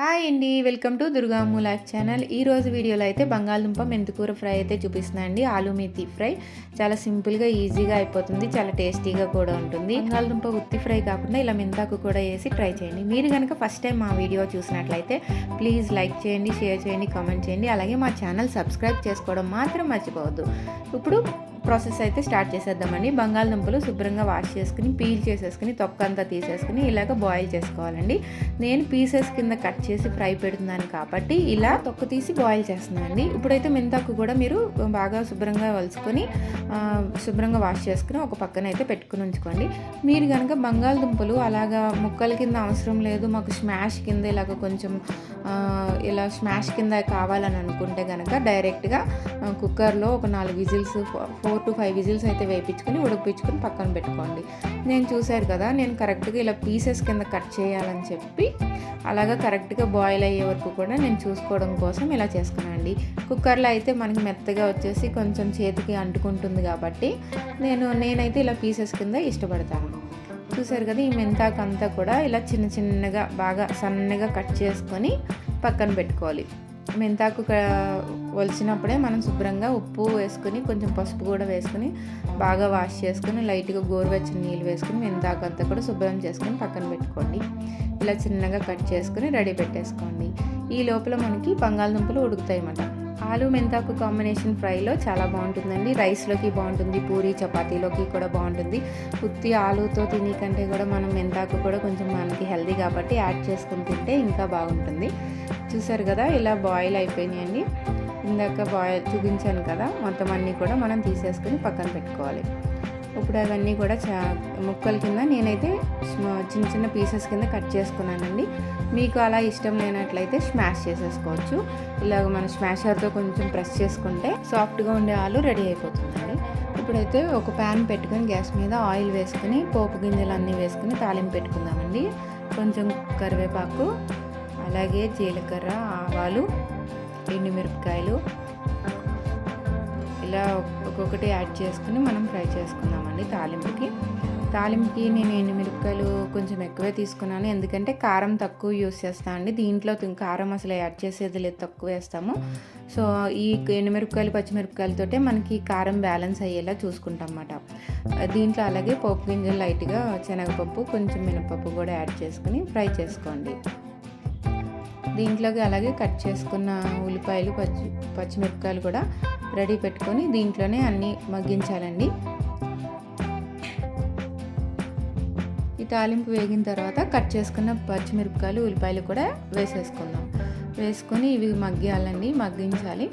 Hi అండి welcome to దుర్గాము life channel. ఈ రోజు వీడియోలో అయితే బంగాళదుంప మెంతికూర ఫ్రై అయితే చూపిస్తున్నానండి ఆలు మెతి ఫ్రై. చాలా సింపుల్గా ఈజీగా అయిపోతుంది. చాలా టేస్టీగా కూడా ఉంటుంది. బంగాళదుంప ఉత్తి ఫ్రై కాకుండా ఇలా మెంతాకు కూడా వేసి ట్రై చేయండి. మీరు కనుక ఫస్ట్ టైం మా వీడియో చూసినట్లయితే ప్లీజ్ లైక్ చేయండి షేర్ చేయండి కామెంట్ చేయండి. అలాగే మా ఛానల్ సబ్స్క్రైబ్ చేసుకోవడం మాత్రం మర్చిపోవద్దు. ఇప్పుడు ప్రాసెస్ అయితే స్టార్ట్ చేసేద్దామండి. బంగాళదుంపలు శుభ్రంగా వాష్ చేసుకుని పీల్ చేసేసుకుని తొక్క అంతా తీసేసుకుని ఇలాగ బాయిల్ చేసుకోవాలండి. నేను పీసెస్ కింద కట్ చేసి ఫ్రై పెడుతున్నాను కాబట్టి ఇలా తొక్క తీసి బాయిల్ చేస్తున్నానండి. ఇప్పుడైతే మెంతాకు కూడా మీరు బాగా శుభ్రంగా వలుసుకొని శుభ్రంగా వాష్ చేసుకుని ఒక పక్కన అయితే పెట్టుకుని ఉంచుకోండి. మీరు కనుక బంగాళదుంపలు అలాగా ముక్కల కింద అవసరం లేదు మాకు స్మాష్ కింద ఇలాగ కొంచెం ఇలా స్మాష్ కింద కావాలని అనుకుంటే కనుక డైరెక్ట్గా కుక్కర్లో ఒక నాలుగు whistles four to five whistles అయితే వేయించుకొని ఉడికించుకొని పక్కన పెట్టుకోండి. నేను చూశారు కదా నేను కరెక్ట్గా ఇలా పీసెస్ కింద కట్ చేయాలని చెప్పి అలాగా కరెక్ట్గా బాయిల్ అయ్యే వరకు కూడా నేను చూసుకోవడం కోసం ఇలా చేసుకున్నానండి. కుక్కర్లో అయితే మనకి మెత్తగా వచ్చేసి కొంచెం చేతికి అంటుకుంటుంది కాబట్టి నేను నేనైతే ఇలా పీసెస్ కింద ఇష్టపడతాను. చూసారు కదా ఈ మెంతాకంతా కూడా ఇలా చిన్న చిన్నగా బాగా సన్నగా కట్ చేసుకొని పక్కన పెట్టుకోవాలి. మెంతాకు క- ఒలిచినప్పుడే మనం శుభ్రంగా ఉప్పు వేసుకుని కొంచెం పసుపు కూడా వేసుకుని బాగా వాష్ చేసుకుని లైట్గా గోరువెచ్చని నీళ్ళు వేసుకుని మెంతాకు అంతా కూడా శుభ్రం చేసుకుని పక్కన పెట్టుకోండి. ఇలా చిన్నగా కట్ చేసుకుని రెడీ పెట్టేసుకోండి. ఈ లోపల మనకి బంగాళదుంపలు ఉడుకుతాయి అన్నమాట ఆలు మెంతాకు కాంబినేషన్ ఫ్రైలో చాలా బాగుంటుందండి. రైస్లోకి బాగుంటుంది పూరి చపాతీలోకి కూడా బాగుంటుంది. ఉత్తి ఆలుతో తిని కంటే కూడా మనం మెంతాకు కూడా కొంచెం మనకి హెల్దీ కాబట్టి యాడ్ చేసుకుని తింటే ఇంకా బాగుంటుంది. చూసారు కదా ఇలా బాయిల్ అయిపోయినాయండి. ఇందాక బాయిల్ చూపించాను కదా మొత్తం అన్నీ కూడా మనం తీసేసుకుని పక్కన పెట్టుకోవాలి. ఇప్పుడు అవన్నీ కూడా చా ముక్కల కింద నేనైతే చిన్న చిన్న పీసెస్ కింద కట్ చేసుకున్నానండి. మీకు అలా ఇష్టం లేనట్లయితే స్మాష్ చేసేసుకోవచ్చు. ఇలాగ మనం స్మాషర్తో కొంచెం ప్రెస్ చేసుకుంటే సాఫ్ట్గా ఉండే ఆలు రెడీ అయిపోతుందండి. ఇప్పుడైతే ఒక ప్యాన్ పెట్టుకొని గ్యాస్ మీద ఆయిల్ వేసుకుని పోపు గింజలు అన్నీ వేసుకుని తాలింపు పెట్టుకుందామండి. కొంచెం కరివేపాకు అలాగే జీలకర్ర ఆవాలు ఎండుమిరపకాయలు ఇలా ఒక్కొక్కటి యాడ్ చేసుకుని మనం ఫ్రై చేసుకుందామండి తాలింపుకి. తాలింపుకి నేను ఎండుమిరపకాయలు కొంచెం ఎక్కువే తీసుకున్నాను. ఎందుకంటే కారం తక్కువ యూస్ చేస్తాను అండి. దీంట్లో కారం అసలు యాడ్ చేసేది లేదు తక్కువ వేస్తాము. సో ఈ ఎండుమిరపకాయలు పచ్చిమిరపకాయలతోటే మనకి కారం బ్యాలెన్స్ అయ్యేలా చూసుకుంటాం అన్నమాట దీంట్లో అలాగే పప్పు గింజలు లైట్గా శనగపప్పు కొంచెం మినపప్పు కూడా యాడ్ చేసుకుని ఫ్రై చేసుకోండి. దీంట్లోకి అలాగే కట్ చేసుకున్న ఉల్లిపాయలు పచ్చి పచ్చిమిరపకాయలు కూడా రెడీ పెట్టుకొని దీంట్లోనే అన్నీ మగ్గించాలండి. ఈ తాలింపు వేగిన తర్వాత కట్ చేసుకున్న పచ్చిమిరపకాయలు ఉల్లిపాయలు కూడా వేసేసుకుందాం. వేసుకొని ఇవి మగ్గాలండి మగ్గించాలి.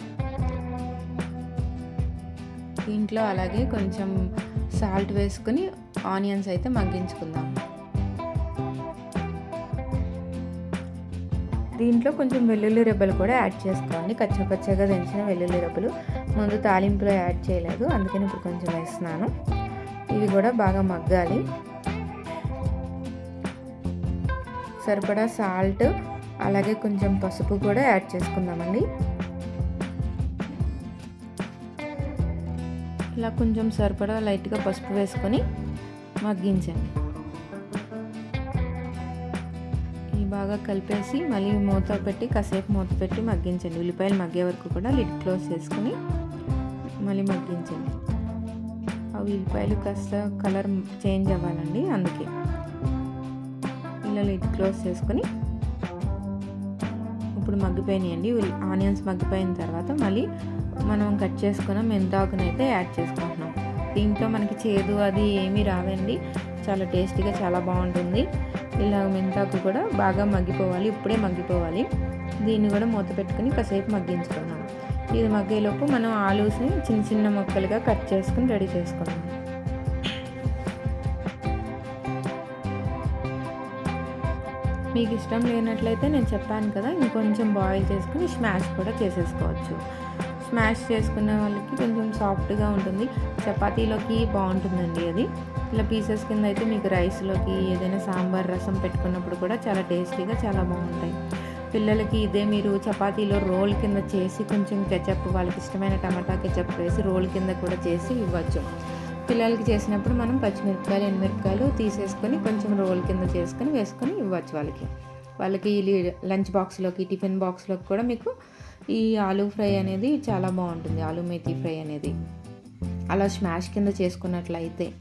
దీంట్లో అలాగే కొంచెం సాల్ట్ వేసుకొని ఆనియన్స్ అయితే మగ్గించుకుందాం. దీంట్లో కొంచెం వెల్లుల్లి రెబ్బలు కూడా యాడ్ చేసుకోండి. కచ్చపచ్చగా దంచిన వెల్లుల్లి రెబ్బలు. ముందు తాలింపులో యాడ్ చేయలేదు. అందుకని ఇప్పుడు కొంచెం వేస్తున్నాను. ఇవి కూడా బాగా మగ్గాలి. సరిపడా సాల్ట్ అలాగే కొంచెం పసుపు కూడా యాడ్ చేసుకుందామండి. ఇలా కొంచెం సరిపడా లైట్గా పసుపు వేసుకొని మగ్గించండి. బాగా కలిపేసి మళ్ళీ మూత పెట్టి కాసేపు మూత పెట్టి మగ్గించండి. ఉల్లిపాయలు మగ్గే వరకు కూడా లిడ్ క్లోజ్ చేసుకుని మళ్ళీ మగ్గించండి. ఆ ఉల్లిపాయలు కాస్త కలర్ చేంజ్ అవ్వాలండి అందుకే. ఇలా లిడ్ క్లోజ్ చేసుకొని ఇప్పుడు మగ్గిపోయినాయండి. ఉల్లి- ఆనియన్స్ మగ్గిపోయిన తర్వాత మళ్ళీ మనం కట్ చేసుకున్న మెంతాకునైతే యాడ్ చేసుకుంటున్నాం. దీంట్లో మనకి చేదు అది ఏమీ రాదండి. చాలా టేస్టీగా చాలా బాగుంటుంది. ఇలా మెంతాకు కూడా బాగా మగ్గిపోవాలి ఇప్పుడే మగ్గిపోవాలి. దీన్ని కూడా మూత పెట్టుకుని కాసేపు మగ్గించుకున్నాం ఇది మగ్గేలోపు మనం ఆలూస్ని చిన్న చిన్న ముక్కలుగా కట్ చేసుకుని రెడీ చేసుకున్నాం. మీకు ఇష్టం లేనట్లయితే నేను చెప్పాను కదా ఇంకొంచెం బాయిల్ చేసుకుని స్మాష్ కూడా చేసేసుకోవచ్చు. స్మాష్ చేసుకున్న వాళ్ళకి కొంచెం సాఫ్ట్గా ఉంటుంది. చపాతీలోకి బాగుంటుందండి అది. ఇలా పీసెస్ కింద అయితే మీకు రైస్లోకి ఏదైనా సాంబార్ రసం పెట్టుకున్నప్పుడు కూడా చాలా టేస్టీగా చాలా బాగుంటాయి. పిల్లలకి ఇదే మీరు చపాతీలో రోల్ కింద చేసి కొంచెం కెచప్ వాళ్ళకి ఇష్టమైన టమాటా కెచప్ వేసి రోల్ కింద కూడా చేసి ఇవ్వచ్చు. పిల్లలకి చేసినప్పుడు మనం పచ్చిమిరపకాయలు ఎండుమిరపకాయలు తీసేసుకొని కొంచెం రోల్ కింద చేసుకొని వేసుకొని ఇవ్వచ్చు వాళ్ళకి. వాళ్ళకి లంచ్ బాక్స్లోకి టిఫిన్ బాక్స్లోకి కూడా మీకు ఈ ఆలూ ఫ్రై అనేది చాలా బాగుంటుంది. ఆలూ మేతి ఫ్రై అనేది. అలా స్మాష్ కింద చేసుకున్నట్లయితే.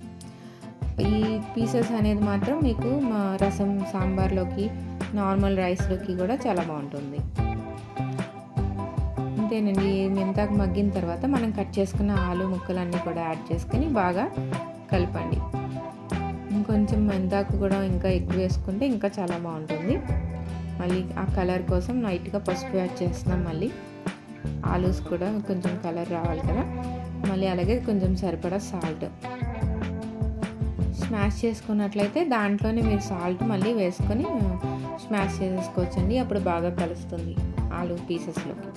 ఈ పీసెస్ అనేది మాత్రం మీకు మా రసం సాంబార్లోకి నార్మల్ రైస్లోకి కూడా చాలా బాగుంటుంది. అంతేనండి మెంతాకు మగ్గిన తర్వాత మనం కట్ చేసుకున్న ఆలు ముక్కలన్నీ కూడా యాడ్ చేసుకొని బాగా కలపండి. ఇంకొంచెం మెంతాకు కూడా ఇంకా ఎక్కువ వేసుకుంటే ఇంకా చాలా బాగుంటుంది. మళ్ళీ ఆ కలర్ కోసం లైట్గా పసుపు యాడ్ చేస్తున్నాం మళ్ళీ. ఆలూస్ కూడా కొంచెం కలర్ రావాలి కదా. మళ్ళీ అలాగే కొంచెం సరిపడా సాల్ట్. స్మాష్ చేసుకున్నట్లయితే దాంట్లోనే మీరు సాల్ట్ మళ్ళీ వేసుకొని స్మాష్ చేసుకోవచ్చండి అప్పుడు బాగా కలుస్తుంది ఆలు పీసెస్లోకి.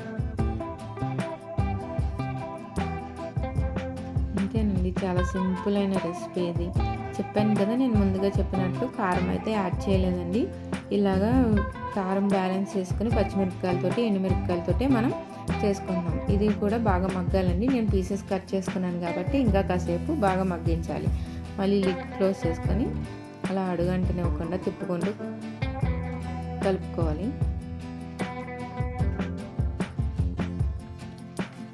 అంతేనండి. చాలా సింపుల్ అయిన రెసిపీ ఇది. చెప్పాను కదా నేను ముందుగా చెప్పినట్టు కారం అయితే యాడ్ చేయలేదండి. ఇలాగా కారం బ్యాలెన్స్ చేసుకుని పచ్చిమిరపకాయలతోటి ఎండుమిరపకాయలతోటి మనం చేసుకుందాం ఇది కూడా బాగా మగ్గాలండి. నేను పీసెస్ కట్ చేసుకున్నాను కాబట్టి ఇంకా కాసేపు బాగా మగ్గించాలి. మళ్ళీ లిడ్ క్లోజ్ చేసుకొని అలా అడుగంటనివ్వకుండా తిప్పుకుంటూ కలుపుకోవాలి.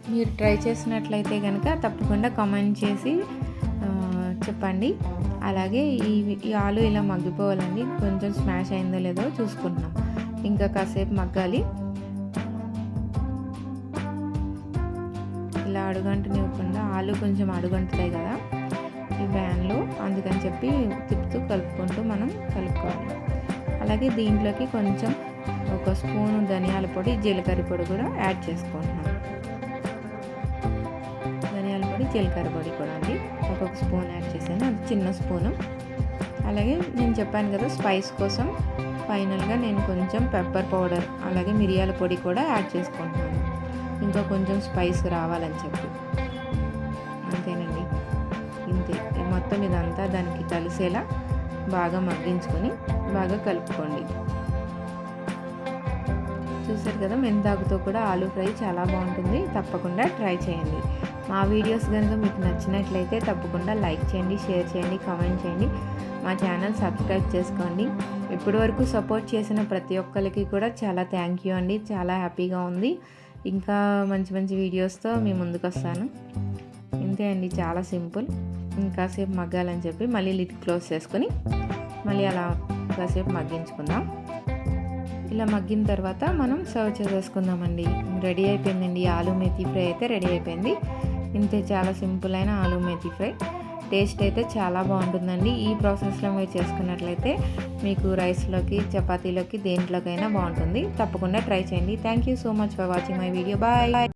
మీరు ట్రై చేసినట్లయితే కనుక తప్పకుండా కామెంట్ చేసి చెప్పండి. అలాగే ఈ ఈ ఆలు ఇలా మగ్గిపోవాలండి. కొంచెం స్మాష్ అయిందో లేదో చూసుకుంటున్నాం ఇంకా కాసేపు మగ్గాలి. ఇలా అడుగంటనివ్వకుండా ఆలు కొంచెం అడుగంటుతాయి కదా ఈ వ్యాన్లో. అందుకని చెప్పి తిప్పుతూ కలుపుకుంటూ మనం కలుపుకోవాలి. అలాగే దీంట్లోకి కొంచెం ఒక స్పూను ధనియాల పొడి జీలకర్ర పొడి కూడా యాడ్ చేసుకుంటున్నాం. పొడి జీలకర్ర పొడి కూడా అండి. ఒక్కొక్క స్పూన్ యాడ్ చేశాను. అది చిన్న స్పూను. అలాగే నేను చెప్పాను కదా స్పైస్ కోసం. ఫైనల్గా నేను కొంచెం పెప్పర్ పౌడర్ అలాగే మిరియాల పొడి కూడా యాడ్ చేసుకుంటున్నాను. ఇంకా కొంచెం స్పైస్ రావాలని చెప్పి. అంతేనండి. ఇంతే. మొత్తం ఇదంతా దానికి కలిసేలా బాగా మగ్గించుకొని బాగా కలుపుకోండి. చూసారు కదా మెంతాకుతో కూడా ఆలూ ఫ్రై చాలా బాగుంటుంది. తప్పకుండా ట్రై చేయండి. మా వీడియోస్ కనుక మీకు నచ్చినట్లయితే తప్పకుండా లైక్ చేయండి షేర్ చేయండి కామెంట్ చేయండి. మా ఛానల్ సబ్స్క్రైబ్ చేసుకోండి. ఇప్పటి వరకు సపోర్ట్ చేసిన ప్రతి ఒక్కరికి కూడా చాలా థ్యాంక్ యూ అండి. చాలా హ్యాపీగా ఉంది. ఇంకా మంచి మంచి వీడియోస్తో మీ ముందుకు వస్తాను. ఇంతే అండి. చాలా సింపుల్. ఇంకాసేపు మగ్గాలని చెప్పి మళ్ళీ లిడ్ క్లోజ్ చేసుకొని మళ్ళీ అలా కాసేపు మగ్గించుకుందాం. ఇలా మగ్గిన తర్వాత మనం సర్వ్ చేసేసుకుందామండి. రెడీ అయిపోయిందండి. ఆలు మెతి ఫ్రై అయితే రెడీ అయిపోయింది. ఇంతే చాలా సింపుల్ అయిన ఆలూ మేతి ఫ్రై. టేస్ట్ అయితే చాలా బాగుంటుందండి. ఈ ప్రాసెస్లో మీరు చేసుకున్నట్లయితే మీకు రైస్లోకి చపాతీలోకి దేంట్లోకైనా బాగుంటుంది. తప్పకుండా ట్రై చేయండి. Thank you so much for watching my video bye